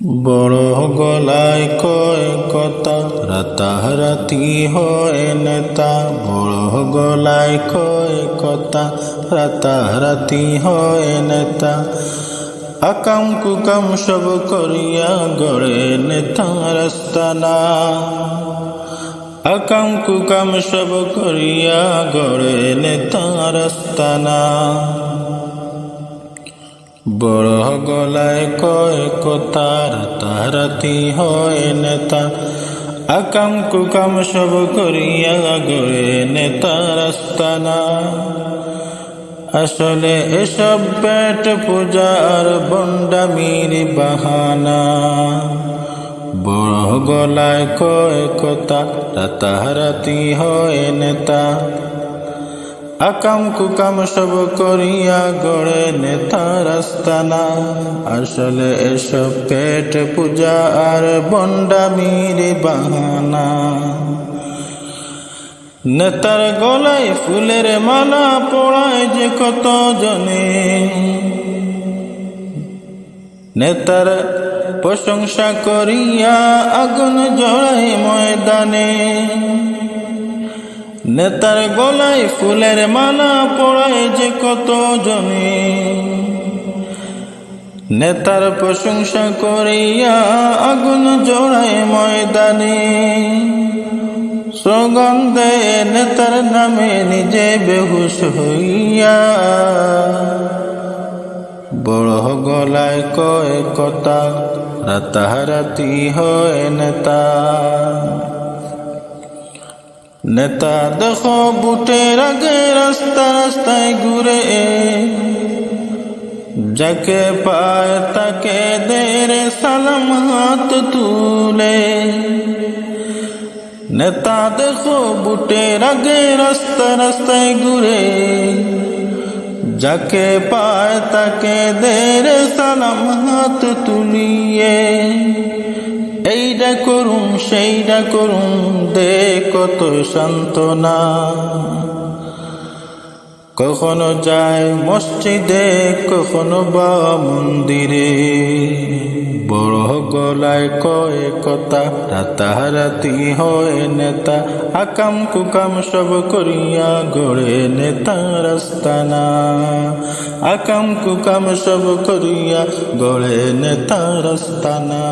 বড় গলায় কয় কথা, রাতারাতি হয় নেতা। বড় গলায় কয় কথা, রাতারাতি হয় নেতা। আকাম কুকাম সব করিয়া গড়ে নেতা রাস্তানা আকাম কুকাম সব করিয়া গড়ে নেতা রাস্তানা বড় গলায় কয় কথার তারাতি হয় নেতা। আকাম কুকাম সব করিয়া গড়ে নেতা রাস্তানা আসলে এসব পেট পূজার বন্ডামির বাহানা। বড় গলায় কয় কথা রাতারাতি হয় নেতা। আকাম কুকাম সব করিয়া গড়ে নেতা রাস্তানা আসলে এসব পেট পূজা আর বন্ডামির বাহানা। নেতার গলায় ফুলের মালা পড়ায় যে কত জনে নেতার প্রশংসা করিয়া আগুন জড়ায় ময়দানে। নেতার গলায় ফুলের মালা পড়ায় যে কত জনে নেতার প্রশংসা করিয়া আগুন জড়ায় ময়দানে। সুগন্ধে নেতার নামে নিজে বেহুশ হইয়া। বড় গলায় কয়, কথা রাতারাতি হয় নেতা। নেতা দেখো বুটের আগে রাস্তা রাস্তায় ঘুরে। যাকে পায় তাকে দেরে সালাম হাত তুলে। নেতা দেখো বুটের আগে রাস্তা রাস্তায় ঘুরে। যাকে পায় তাকে দেরে সালাম হাত তুলিয়ে। সেইটা করুম দে কত সান্ত্বনা। কখনো যায় মসজিদে, কখনো বা মন্দিরে। বড় গলায় কয় কথা রাতারাতি হয় নেতা, আকাম কুকাম সব করিয়া গড়ে নেতা রাস্তানা। আকাম কুকাম সব করিয়া গড়ে নেতা রাস্তানা।